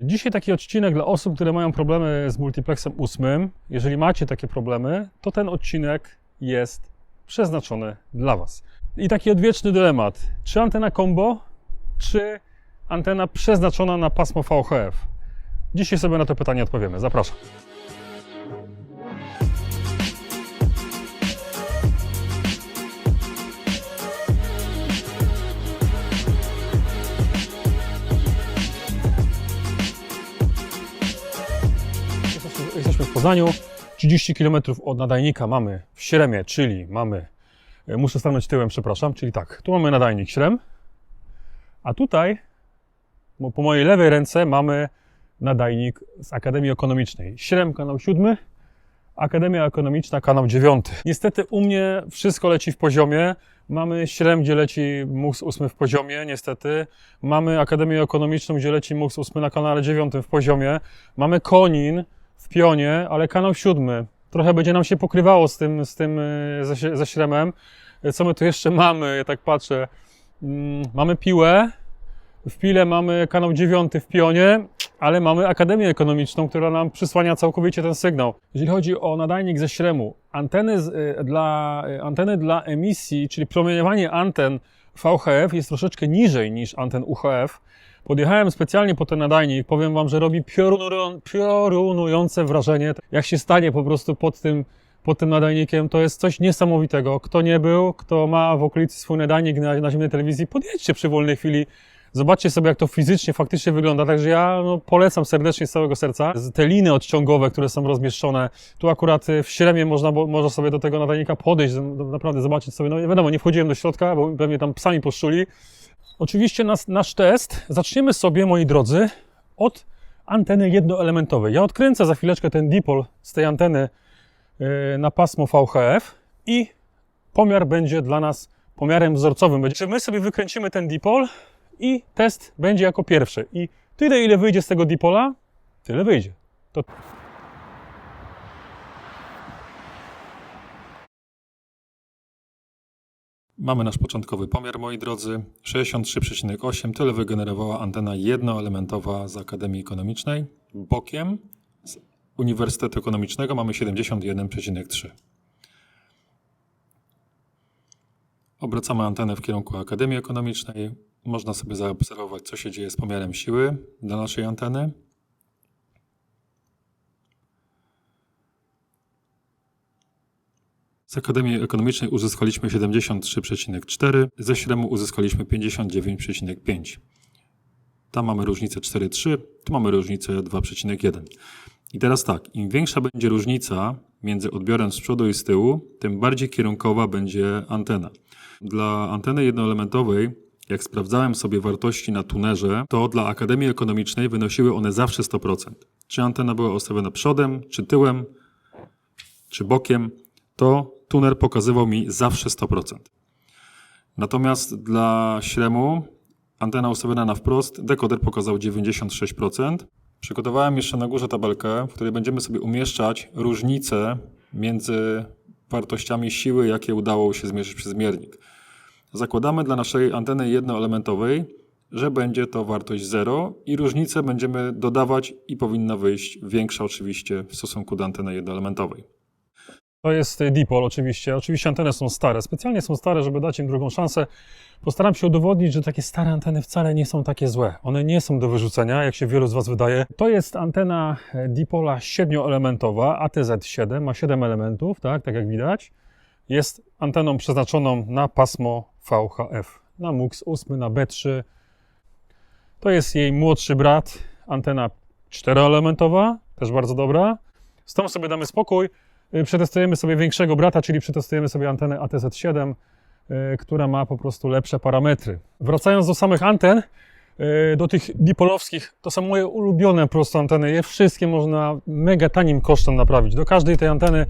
Dzisiaj taki odcinek dla osób, które mają problemy z multiplexem ósmym. Jeżeli macie takie problemy, to ten odcinek jest przeznaczony dla Was. I taki odwieczny dylemat. Czy antena combo, czy antena przeznaczona na pasmo VHF? Dzisiaj sobie na to pytanie odpowiemy. Zapraszam. Poznaniu. 30 km od nadajnika mamy w Śremie, czyli mamy. e, Muszę stanąć tyłem, przepraszam. Czyli tak, tu mamy nadajnik Śrem, a tutaj po mojej lewej ręce mamy nadajnik z Akademii Ekonomicznej. Śrem kanał 7, Akademia Ekonomiczna kanał 9. Niestety u mnie wszystko leci w poziomie. Mamy Śrem, gdzie leci MUX 8 w poziomie, niestety. Mamy Akademię Ekonomiczną, gdzie leci MUX 8 na kanale 9 w poziomie. Mamy Konin w pionie, ale kanał 7. Trochę będzie nam się pokrywało z tym, z tym e, ze, Śremem. E, Co my tu jeszcze mamy? Ja tak patrzę. Mm, Mamy piłę. W pile mamy kanał 9 w pionie, ale mamy Akademię Ekonomiczną, która nam przysłania całkowicie ten sygnał. Jeżeli chodzi o nadajnik ze Śremu, anteny z, y, dla, anteny dla emisji, czyli promieniowanie anten VHF jest troszeczkę niżej niż anten UHF. Podjechałem specjalnie po ten nadajnik. Powiem Wam, że robi piorunują- piorunujące wrażenie. Jak się stanie po prostu pod tym, pod tym nadajnikiem, to jest coś niesamowitego. Kto nie był, kto ma w okolicy swój nadajnik na, na telewizji, podjedźcie przy wolnej chwili. Zobaczcie sobie, jak to fizycznie, faktycznie wygląda. Także ja no, polecam serdecznie z całego serca. Te liny odciągowe, które są rozmieszczone, tu akurat y, w Śremie można, bo, można sobie do tego nadajnika podejść, naprawdę zobaczyć sobie. No wiadomo, nie wchodziłem do środka, bo pewnie tam psami poszczuli. Oczywiście nas, nasz test zaczniemy sobie, moi drodzy, od anteny jednoelementowej. Ja odkręcę za chwileczkę ten dipol z tej anteny yy, na pasmo VHF i pomiar będzie dla nas pomiarem wzorcowym. Czy my sobie wykręcimy ten dipol i test będzie jako pierwszy. I tyle, ile wyjdzie z tego dipola, tyle wyjdzie. To Mamy nasz początkowy pomiar, moi drodzy. 63,8 tyle wygenerowała antena jednoelementowa z Akademii Ekonomicznej. Bokiem z Uniwersytetu Ekonomicznego mamy 71,3. Obracamy antenę w kierunku Akademii Ekonomicznej. Można sobie zaobserwować, co się dzieje z pomiarem siły dla naszej anteny. Z Akademii Ekonomicznej uzyskaliśmy 73,4, ze Śremu uzyskaliśmy 59,5. Tam mamy różnicę 4,3, tu mamy różnicę 2,1. I teraz tak, im większa będzie różnica między odbiorem z przodu i z tyłu, tym bardziej kierunkowa będzie antena. Dla anteny jednoelementowej, jak sprawdzałem sobie wartości na tunerze, to dla Akademii Ekonomicznej wynosiły one zawsze 100%. Czy antena była ustawiona przodem, czy tyłem, czy bokiem, to tuner pokazywał mi zawsze 100%. Natomiast dla Śremu antena ustawiona na wprost, dekoder pokazał 96%. Przygotowałem jeszcze na górze tabelkę, w której będziemy sobie umieszczać różnice między wartościami siły, jakie udało się zmierzyć przez miernik. Zakładamy dla naszej anteny jednoelementowej, że będzie to wartość 0 i różnicę będziemy dodawać i powinna wyjść większa oczywiście w stosunku do anteny jednoelementowej. To jest y, dipol oczywiście. Oczywiście anteny są stare. Specjalnie są stare, żeby dać im drugą szansę. Postaram się udowodnić, że takie stare anteny wcale nie są takie złe. One nie są do wyrzucenia, jak się wielu z Was wydaje. To jest antena e, dipola 7-elementowa, ATZ7, ma 7 elementów, tak, tak jak widać. Jest anteną przeznaczoną na pasmo VHF, na MUX 8, na B3. To jest jej młodszy brat, antena 4-elementowa, też bardzo dobra. Z tą sobie damy spokój. Y, Przetestujemy sobie większego brata, czyli przetestujemy sobie antenę ATZ7, y, która ma po prostu lepsze parametry. Wracając do samych anten, y, do tych dipolowskich, to są moje ulubione po prostu anteny. Je wszystkie można mega tanim kosztem naprawić. Do każdej tej anteny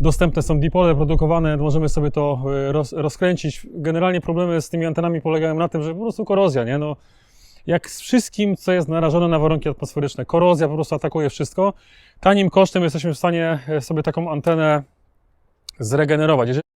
dostępne są dipole produkowane, możemy sobie to roz, rozkręcić. Generalnie problemy z tymi antenami polegają na tym, że po prostu korozja, nie? No, jak z wszystkim, co jest narażone na warunki atmosferyczne. Korozja po prostu atakuje wszystko. Tanim kosztem jesteśmy w stanie e, sobie taką antenę zregenerować. Jeżeli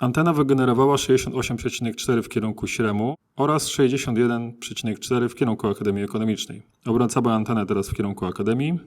Antena wygenerowała 68,4 w kierunku Śremu oraz 61,4 w kierunku Akademii Ekonomicznej. Obracamy antenę teraz w kierunku Akademii.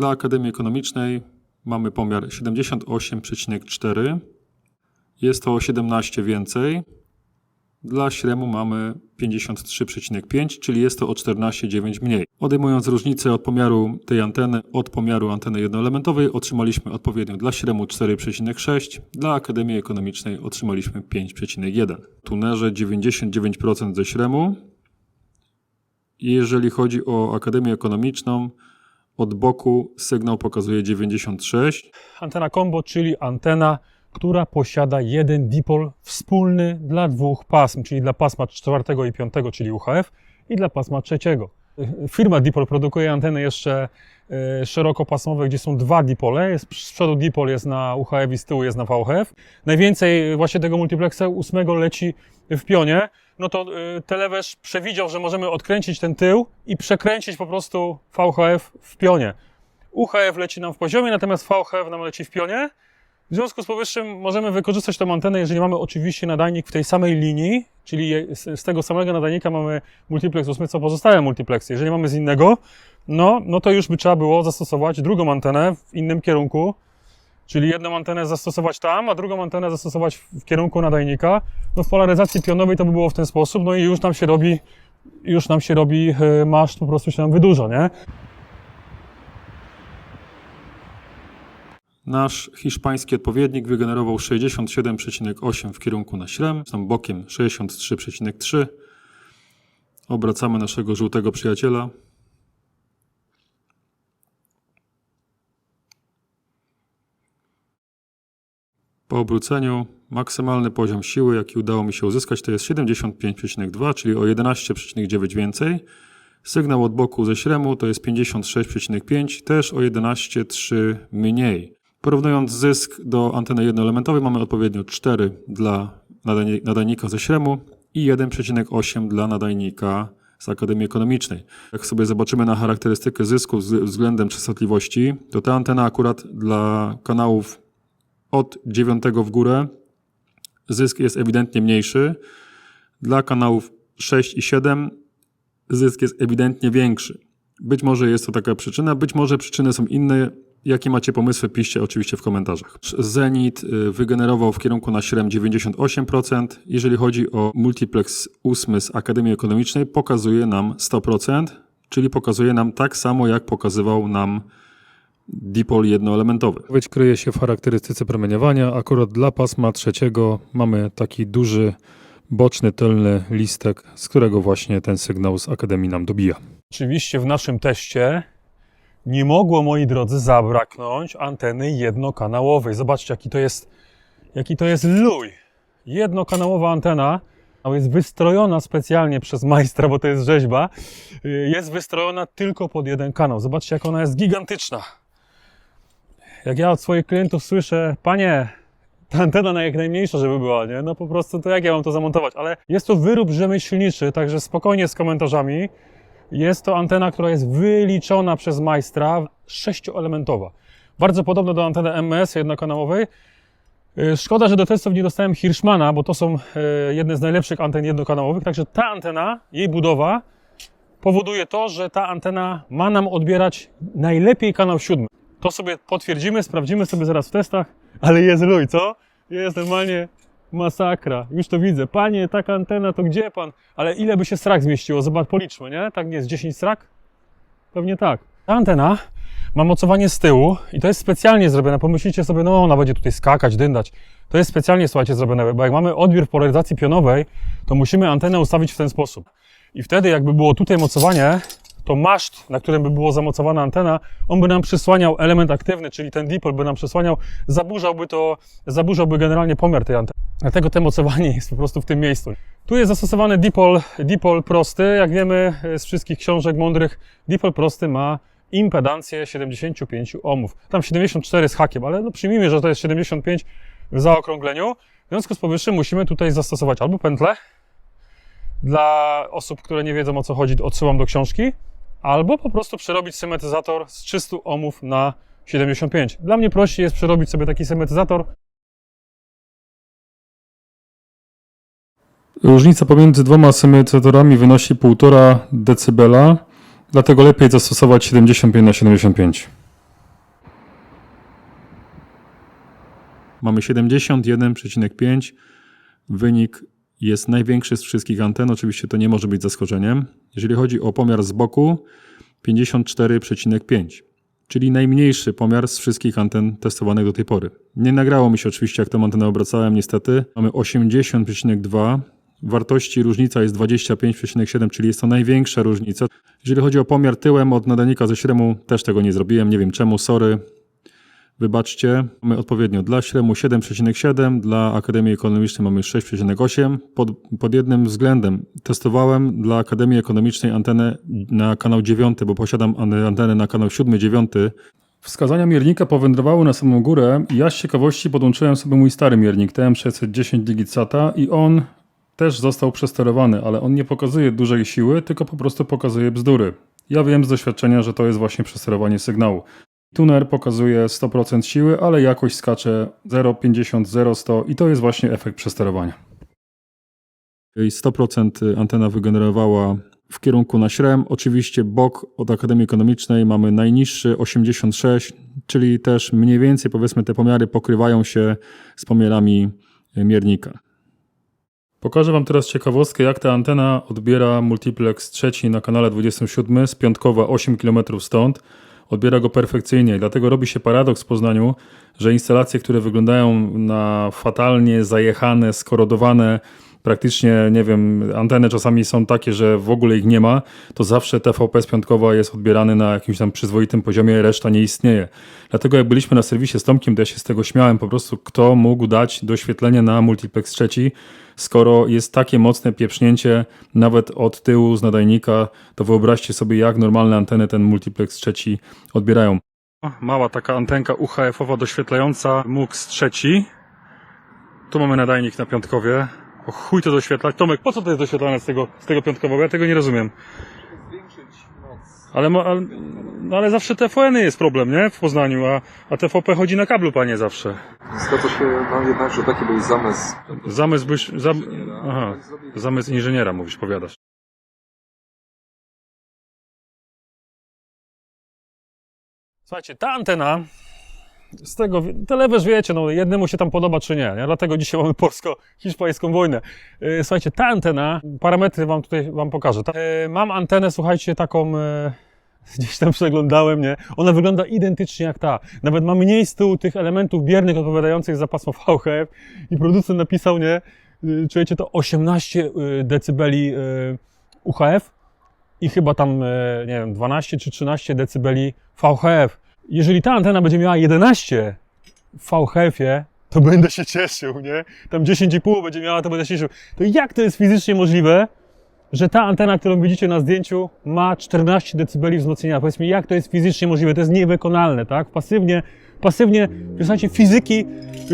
Dla Akademii Ekonomicznej mamy pomiar 78,4. Jest to o 17 więcej. Dla Śremu mamy 53,5, czyli jest to o 14,9 mniej. Odejmując różnicę od pomiaru tej anteny od pomiaru anteny jednoelementowej, otrzymaliśmy odpowiednio dla Śremu 4,6, dla Akademii Ekonomicznej otrzymaliśmy 5,1. W tunerze 99% ze Śremu. Jeżeli chodzi o Akademię Ekonomiczną, od boku sygnał pokazuje 96, Antena combo, czyli antena, która posiada jeden dipol wspólny dla dwóch pasm, czyli dla pasma czwartego i piątego, czyli UHF, i dla pasma trzeciego. Firma Dipol produkuje anteny jeszcze e, szerokopasmowe, gdzie są dwa dipole. Jest, z przodu dipol jest na UHF i z tyłu jest na VHF. Najwięcej właśnie tego multiplexa ósmego leci w pionie. No to y, Telewesz przewidział, że możemy odkręcić ten tył i przekręcić po prostu VHF w pionie. UHF leci nam w poziomie, natomiast VHF nam leci w pionie. W związku z powyższym możemy wykorzystać tą antenę, jeżeli mamy oczywiście nadajnik w tej samej linii, czyli z, tego samego nadajnika mamy multiplex 8, co pozostałe multiplexy. Jeżeli mamy z innego, no, no to już by trzeba było zastosować drugą antenę w innym kierunku, czyli jedną antenę zastosować tam, a drugą antenę zastosować w, kierunku nadajnika. No w polaryzacji pionowej to by było w ten sposób, no i już nam się robi, już nam się robi e, maszt, po prostu się nam wydłuża, nie? Nasz hiszpański odpowiednik wygenerował 67,8 w kierunku na Śrem, tam bokiem 63,3. Obracamy naszego żółtego przyjaciela. Po obróceniu maksymalny poziom siły, jaki udało mi się uzyskać, to jest 75,2, czyli o 11,9 więcej. Sygnał od boku ze śremu to jest 56,5, też o 11,3 mniej. Porównując zysk do anteny jednoelementowej mamy odpowiednio 4 dla nadajni- nadajnika ze śremu i 1,8 dla nadajnika z Akademii Ekonomicznej. Jak sobie zobaczymy na charakterystykę zysku z- względem częstotliwości, to ta antena akurat dla kanałów od 9 w górę zysk jest ewidentnie mniejszy. Dla kanałów 6 i 7 zysk jest ewidentnie większy. Być może jest to taka przyczyna, być może przyczyny są inne. Jakie macie pomysły, piszcie oczywiście w komentarzach. Zenit y, wygenerował w kierunku na śrem 98%. Jeżeli chodzi o multiplex 8 z Akademii Ekonomicznej, pokazuje nam 100%, czyli pokazuje nam tak samo, jak pokazywał nam dipol jednoelementowy. Odpowiedź kryje się w charakterystyce promieniowania. Akurat dla pasma trzeciego mamy taki duży, boczny, tylny listek, z którego właśnie ten sygnał z Akademii nam dobija. Oczywiście w naszym teście nie mogło, moi drodzy, zabraknąć anteny jednokanałowej. Zobaczcie, jaki to jest, jaki to jest luj. Jednokanałowa antena jest wystrojona specjalnie przez majstra, bo to jest rzeźba. y, Jest wystrojona tylko pod jeden kanał. Zobaczcie, jak ona jest gigantyczna. Jak ja od swoich klientów słyszę, panie, ta antena na jak najmniejsza, żeby była, nie? No po prostu to jak ja mam to zamontować? Ale jest to wyrób rzemieślniczy, także spokojnie z komentarzami. Jest to antena, która jest wyliczona przez majstra, sześcioelementowa. Bardzo podobna do anteny MS jednokanałowej. Yy, Szkoda, że do testów nie dostałem Hirschmana, bo to są yy, jedne z najlepszych anten jednokanałowych. Także ta antena, jej budowa powoduje to, że ta antena ma nam odbierać najlepiej kanał siódmy. To sobie potwierdzimy, sprawdzimy sobie zaraz w testach, ale jest luj, co? Jest normalnie masakra. Już to widzę. Panie, taka antena, to gdzie pan? Ale ile by się strak zmieściło? Zobacz, policzmy, nie? Tak nie jest 10 strak? Pewnie tak. Ta antena ma mocowanie z tyłu i to jest specjalnie zrobione. Pomyślicie sobie, no ona będzie tutaj skakać, dyndać. To jest specjalnie, słuchajcie, zrobione, bo jak mamy odbiór polaryzacji pionowej, to musimy antenę ustawić w ten sposób. I wtedy jakby było tutaj mocowanie, to maszt, na którym by była zamocowana antena, on by nam przysłaniał element aktywny, czyli ten dipol by nam przysłaniał, zaburzałby to, zaburzałby generalnie pomiar tej anteny. Dlatego to mocowanie jest po prostu w tym miejscu. Tu jest zastosowany dipol, dipol prosty. Jak wiemy z wszystkich książek mądrych, dipol prosty ma impedancję 75 ohmów. Tam 74 z hakiem, ale no przyjmijmy, że to jest 75 w zaokrągleniu. W związku z powyższym musimy tutaj zastosować albo pętlę, dla osób, które nie wiedzą o co chodzi, odsyłam do książki, albo po prostu przerobić symetyzator z 300 ohmów na 75. Dla mnie prościej jest przerobić sobie taki symetyzator. Różnica pomiędzy dwoma symetyzatorami wynosi 1,5 dB, dlatego lepiej zastosować 75 na 75. Mamy 71,5. Wynik jest największy z wszystkich anten. Oczywiście to nie może być zaskoczeniem. Jeżeli chodzi o pomiar z boku, 54,5, czyli najmniejszy pomiar z wszystkich anten testowanych do tej pory. Nie nagrało mi się oczywiście, jak tę antenę obracałem, niestety. Mamy 80,2. Wartości różnica jest 25,7, czyli jest to największa różnica. Jeżeli chodzi o pomiar tyłem od nadajnika ze śremu, też tego nie zrobiłem. Nie wiem czemu, sorry. Wybaczcie, mamy odpowiednio dla śremu 7,7, dla Akademii Ekonomicznej mamy 6,8. Pod, pod jednym względem testowałem dla Akademii Ekonomicznej antenę na kanał 9, bo posiadam antenę na kanał 7, 9. Wskazania miernika powędrowały na samą górę ja z ciekawości podłączyłem sobie mój stary miernik TM610 Digitsata i on też został przesterowany, ale on nie pokazuje dużej siły, tylko po prostu pokazuje bzdury. Ja wiem z doświadczenia, że to jest właśnie przesterowanie sygnału. Tuner pokazuje 100% siły, ale jakoś skacze 0,50, 0,100 i to jest właśnie efekt przesterowania. 100% antena wygenerowała w kierunku na śrem. Oczywiście bok od Akademii Ekonomicznej mamy najniższy 86, czyli też mniej więcej powiedzmy te pomiary pokrywają się z pomiarami miernika. Pokażę Wam teraz ciekawostkę, jak ta antena odbiera multiplex trzeci na kanale 27 z Piątkowa 8 km stąd. Odbiera go perfekcyjnie, dlatego robi się paradoks w Poznaniu, że instalacje, które wyglądają na fatalnie zajechane, skorodowane, praktycznie, nie wiem, anteny czasami są takie, że w ogóle ich nie ma, to zawsze TVP z Piątkowa jest odbierany na jakimś tam przyzwoitym poziomie, reszta nie istnieje. Dlatego jak byliśmy na serwisie z Tomkiem, to ja się z tego śmiałem po prostu, kto mógł dać doświetlenie na multiplex trzeci, skoro jest takie mocne pieprznięcie nawet od tyłu z nadajnika, to wyobraźcie sobie, jak normalne anteny ten multiplex trzeci odbierają. Mała taka antenka UHF-owa doświetlająca MUX trzeci. Tu mamy nadajnik na piątkowie. O chuj to doświetlać. Tomek, po co to jest doświetlane z tego, z tego piątkowego? Ja tego nie rozumiem. zwiększyć moc. Ale, mo- ale, no ale zawsze TVN jest problem, nie? W Poznaniu, a, a TVP chodzi na kablu, panie zawsze. Zgadza się nam jednak, że taki był zamysł. Zamysł byś, zam, inżyniera. aha, zamysł inżyniera, mówisz, powiadasz. Słuchajcie, ta antena, z tego, te lewe wiecie, no jednemu się tam podoba czy nie, nie? dlatego dzisiaj mamy polsko-hiszpańską wojnę. Yy, Słuchajcie, ta antena, parametry wam tutaj wam pokażę. Ta, yy, mam antenę, słuchajcie, taką, yy, gdzieś tam przeglądałem, nie? Ona wygląda identycznie jak ta. Nawet ma mniej z tyłu tych elementów biernych odpowiadających za pasmo VHF i producent napisał, nie? Yy, Czujecie to 18 yy, decybeli yy, UHF i chyba tam, yy, nie wiem, 12 czy 13 decybeli VHF. Jeżeli ta antena będzie miała 11 w VHF-ie, to będę się cieszył, nie? Tam 10,5 będzie miała, to będę się cieszył. To jak to jest fizycznie możliwe, że ta antena, którą widzicie na zdjęciu, ma 14 dB wzmocnienia? Powiedz mi, jak to jest fizycznie możliwe? To jest niewykonalne, tak? Pasywnie, pasywnie, słuchajcie, fizyki,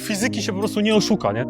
fizyki się po prostu nie oszuka, nie?